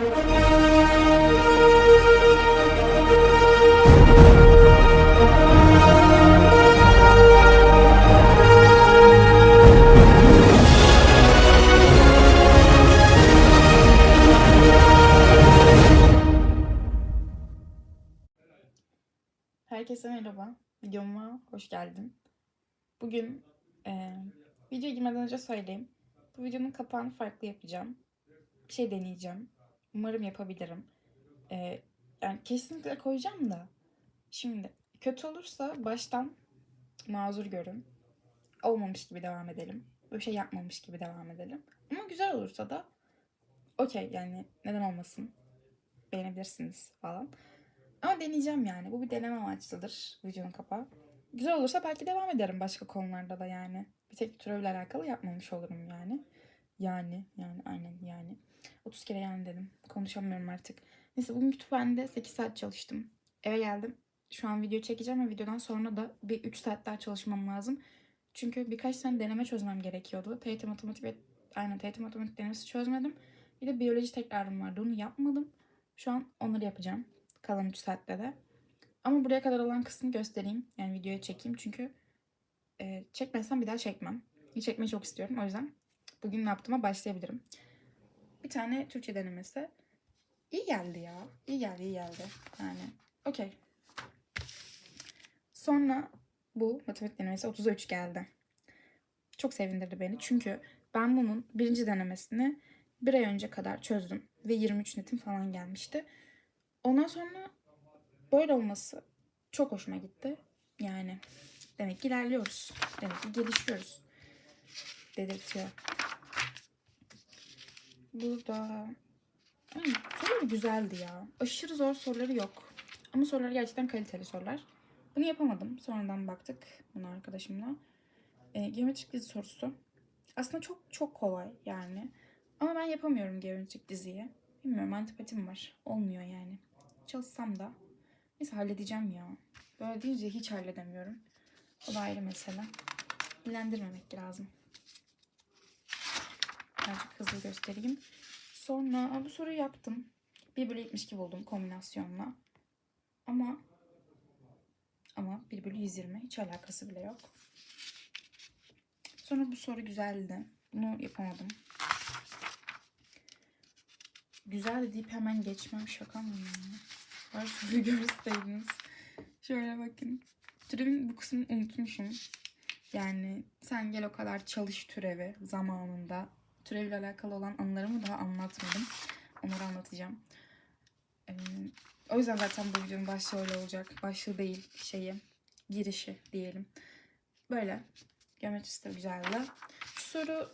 Herkese merhaba. Videoma hoş geldin. Bugün eee videoya girmeden önce söyleyeyim. Bu videonun kapağını farklı yapacağım. Bir şey deneyeceğim. Umarım yapabilirim. Eee, yani kesinlikle koyacağım da. Şimdi kötü olursa baştan mazur görün. Olmamış gibi devam edelim. Böyle şey yapmamış gibi devam edelim. Ama güzel olursa da okey yani neden olmasın. Beğenebilirsiniz falan. Ama deneyeceğim yani. Bu bir deneme amaçlıdır videonun kapağı. Güzel olursa belki devam ederim başka konularda da yani. Bir tek türevle alakalı yapmamış olurum yani. Yani, yani aynen yani. 30 kere yani dedim. Konuşamıyorum artık. Neyse bugün kütüphanede 8 saat çalıştım. Eve geldim. Şu an video çekeceğim ve videodan sonra da bir 3 saat daha çalışmam lazım. Çünkü birkaç tane deneme çözmem gerekiyordu. TYT matematik ve aynen TYT matematik denemesi çözmedim. Bir de biyoloji tekrarım vardı. Onu yapmadım. Şu an onları yapacağım. Kalan 3 saatte de. Ama buraya kadar olan kısmını göstereyim. Yani videoya çekeyim. Çünkü e, çekmezsem bir daha çekmem. Çekmeyi çok istiyorum. O yüzden bugün ne yaptığıma başlayabilirim. Bir tane Türkçe denemesi. İyi geldi ya. İyi geldi, iyi geldi. Yani okey. Sonra bu matematik denemesi 30'a 3 geldi. Çok sevindirdi beni. Çünkü ben bunun birinci denemesini bir ay önce kadar çözdüm. Ve 23 netim falan gelmişti. Ondan sonra böyle olması çok hoşuma gitti. Yani demek ki ilerliyoruz. Demek ki gelişiyoruz. Dedirtiyor. Burada yani soruları güzeldi ya. Aşırı zor soruları yok. Ama soruları gerçekten kaliteli sorular. Bunu yapamadım. Sonradan baktık bunu arkadaşımla. E, geometrik dizi sorusu. Aslında çok çok kolay yani. Ama ben yapamıyorum geometrik diziyi. Bilmiyorum antipatim var. Olmuyor yani. Çalışsam da. Neyse halledeceğim ya. Böyle deyince hiç halledemiyorum. O da ayrı mesele. Bilendirmemek lazım. Birazcık hızlı göstereyim. Sonra bu soruyu yaptım. 1 bölü 72 buldum kombinasyonla. Ama ama 1 bölü 120 hiç alakası bile yok. Sonra bu soru güzeldi. Bunu yapamadım. Güzel deyip hemen geçmem şaka mı? Var soruyu görseydiniz. Şöyle bakın. Türevin bu kısmını unutmuşum. Yani sen gel o kadar çalış türevi zamanında. Türevle alakalı olan anılarımı daha anlatmadım. Onları anlatacağım. O yüzden zaten bu videonun başlığı öyle olacak. Başlığı değil şeyi. Girişi diyelim. Böyle. Geometrisi de güzeldi. Şu soru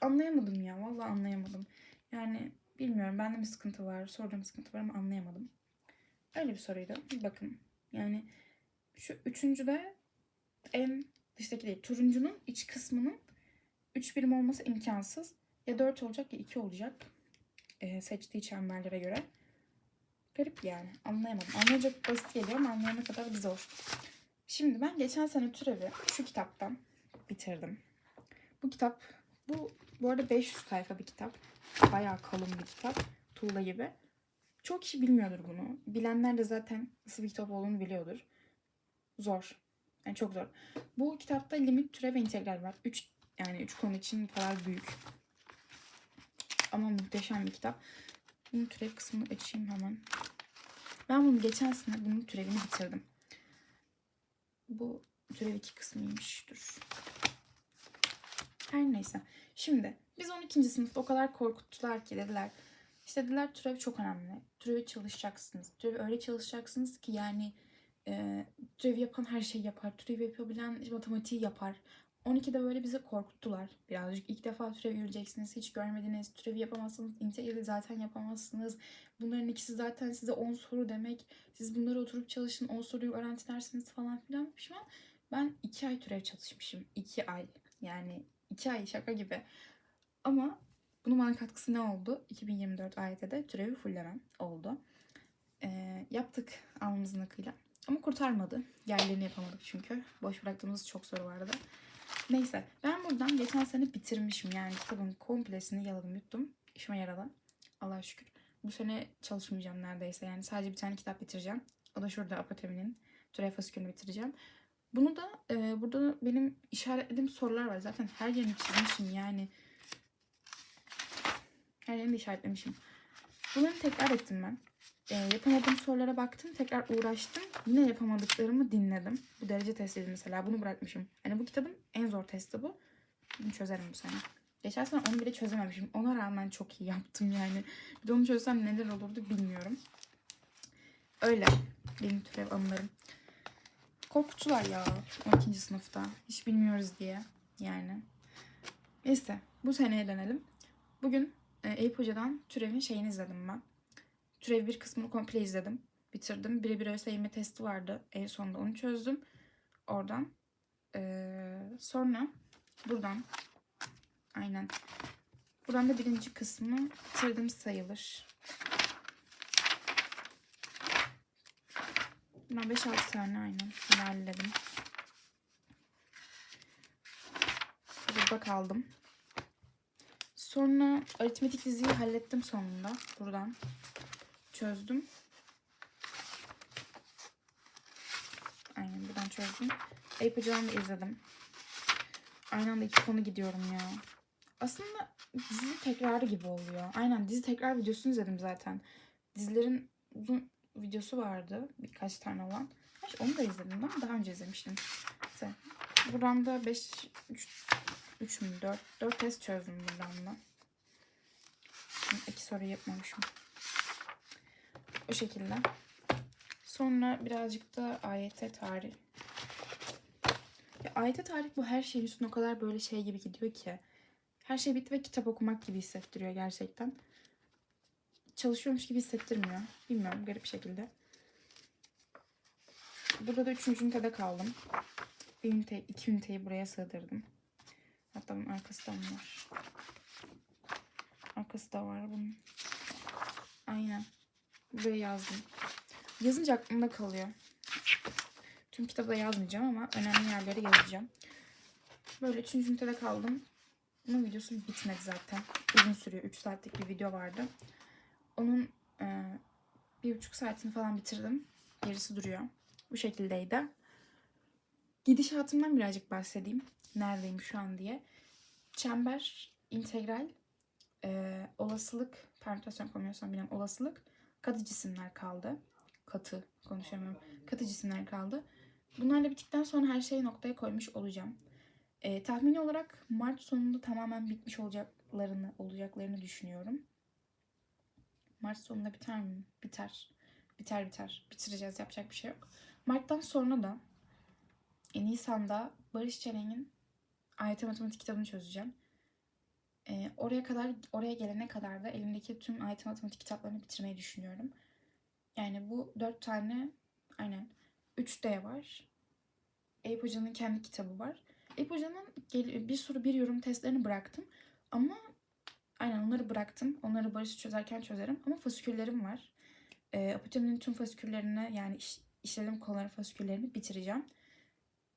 anlayamadım ya. Vallahi anlayamadım. Yani bilmiyorum. Bende bir sıkıntı var. Sorduğum sıkıntı var ama anlayamadım. Öyle bir soruydu. Bir bakın. Yani şu üçüncü de en dıştaki değil. Turuncunun iç kısmının 3 birim olması imkansız. Ya 4 olacak ya 2 olacak. Ee, seçtiği çemberlere göre. Garip yani. Anlayamadım. Anlayacak basit geliyor ama anlayana kadar bir zor. Şimdi ben geçen sene türevi şu kitaptan bitirdim. Bu kitap bu bu arada 500 sayfa bir kitap. Bayağı kalın bir kitap. Tuğla gibi. Çok kişi bilmiyordur bunu. Bilenler de zaten nasıl bir kitap olduğunu biliyordur. Zor. Yani çok zor. Bu kitapta limit, türev ve integral var. 3 yani 3 konu için kadar büyük. Ama muhteşem bir kitap. Bunun türev kısmını açayım hemen. Ben bunu geçen sene bunun türevini bitirdim. Bu türev 2 kısmıymış. Dur. Her neyse. Şimdi biz 12. sınıfta o kadar korkuttular ki dediler. İşte dediler türev çok önemli. Türevi çalışacaksınız. Türevi öyle çalışacaksınız ki yani e, türev yapan her şeyi yapar. Türev yapabilen matematiği yapar. 12'de böyle bizi korkuttular birazcık. İlk defa türev göreceksiniz. Hiç görmediniz. Türevi yapamazsınız. İntegrali zaten yapamazsınız. Bunların ikisi zaten size 10 soru demek. Siz bunları oturup çalışın. 10 soruyu öğrentilersiniz falan filan. Şu an ben 2 ay türev çalışmışım. 2 ay. Yani 2 ay şaka gibi. Ama bunun bana katkısı ne oldu? 2024 AYT'de türevi fullemem oldu. Ee, yaptık alnımızın akıyla. Ama kurtarmadı. Yerlerini yapamadık çünkü. Boş bıraktığımız çok soru vardı. Neyse ben buradan geçen sene bitirmişim. Yani kitabın komplesini yaladım yuttum. İşime yaradı. Allah'a şükür. Bu sene çalışmayacağım neredeyse. Yani sadece bir tane kitap bitireceğim. O da şurada Apoteminin türev fasikülünü bitireceğim. Bunu da e, burada benim işaretlediğim sorular var. Zaten her yerini çizmişim yani. Her yerini işaretlemişim. Bunları tekrar ettim ben. E, yapamadığım sorulara baktım. Tekrar uğraştım. Yine yapamadıklarımı dinledim. Bu derece testiydi mesela. Bunu bırakmışım. Yani bu kitabın en zor testi bu. Bunu çözerim bu sene. Geçen sene onu bile çözememişim. Ona rağmen çok iyi yaptım yani. Bir de onu çözsem neler olurdu bilmiyorum. Öyle. Benim türev anılarım. Korkuttular ya 12. sınıfta. Hiç bilmiyoruz diye. Yani. Neyse. Bu seneye dönelim. Bugün e, Eyüp Hoca'dan türevin şeyini izledim ben. Türev bir kısmını komple izledim. Bitirdim. Birebir ÖSYM testi vardı. En sonunda onu çözdüm. Oradan. Ee, sonra buradan aynen. Buradan da birinci kısmı bitirdim sayılır. Bundan 5-6 tane aynen ilerledim. Burada kaldım. Sonra aritmetik diziyi hallettim sonunda. Buradan çözdüm. Aynen buradan çözdüm. Hoca'dan da izledim. Aynı anda iki konu gidiyorum ya. Aslında dizi tekrarı gibi oluyor. Aynen dizi tekrar videosunu izledim zaten. Dizilerin uzun videosu vardı. Birkaç tane olan. Gerçi onu da izledim ama daha önce izlemiştim. Neyse. Buradan da 5 3 3 mü 4 4 test çözdüm buradan da. Şimdi iki soru yapmamışım. O şekilde. Sonra birazcık da AYT tarih. Ya AYT tarih bu her şeyin üstüne o kadar böyle şey gibi gidiyor ki. Her şey bitti ve kitap okumak gibi hissettiriyor gerçekten. Çalışıyormuş gibi hissettirmiyor. Bilmiyorum garip bir şekilde. Burada da üçüncü ünitede kaldım. Bir ünite, iki üniteyi buraya sığdırdım. Hatta bunun arkası da var? Arkası da var bunun. Aynen. Buraya yazdım. Yazınca aklımda kalıyor. Tüm kitabı da yazmayacağım ama önemli yerleri yazacağım. Böyle üçüncü ünitede kaldım. Bunun videosu bitmedi zaten. Uzun sürüyor. 3 saatlik bir video vardı. Onun e, bir buçuk saatini falan bitirdim. Gerisi duruyor. Bu şekildeydi. Gidişatımdan birazcık bahsedeyim. Neredeyim şu an diye. Çember, integral, e, olasılık, permütasyon kombinasyon bilen olasılık, katı cisimler kaldı. Katı konuşamıyorum. Katı cisimler kaldı. Bunlarla bittikten sonra her şeyi noktaya koymuş olacağım. E, tahmini olarak Mart sonunda tamamen bitmiş olacaklarını olacaklarını düşünüyorum. Mart sonunda biter mi? Biter. Biter biter. Bitireceğiz. Yapacak bir şey yok. Mart'tan sonra da e, Nisan'da Barış Çelenk'in AYT Matematik kitabını çözeceğim. E, oraya kadar oraya gelene kadar da elimdeki tüm AYT Matematik kitaplarını bitirmeyi düşünüyorum. Yani bu dört tane aynen 3D var. Eyüp Hoca'nın kendi kitabı var. Eyüp Hoca'nın bir soru bir yorum testlerini bıraktım. Ama aynen onları bıraktım. Onları Barış çözerken çözerim. Ama fasiküllerim var. E, Apoteminin tüm fasiküllerini yani iş, işlediğim konuların fasiküllerini bitireceğim.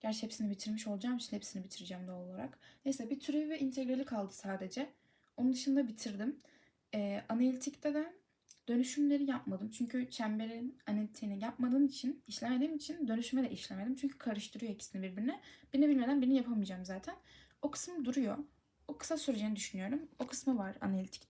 Gerçi hepsini bitirmiş olacağım için hepsini bitireceğim doğal olarak. Neyse bir türevi ve integrali kaldı sadece. Onun dışında bitirdim. E, analitikte de dönüşümleri yapmadım. Çünkü çemberin analitiğini yapmadığım için, işlemediğim için dönüşüme de işlemedim. Çünkü karıştırıyor ikisini birbirine. Birini bilmeden birini yapamayacağım zaten. O kısım duruyor. O kısa süreceğini düşünüyorum. O kısmı var analitik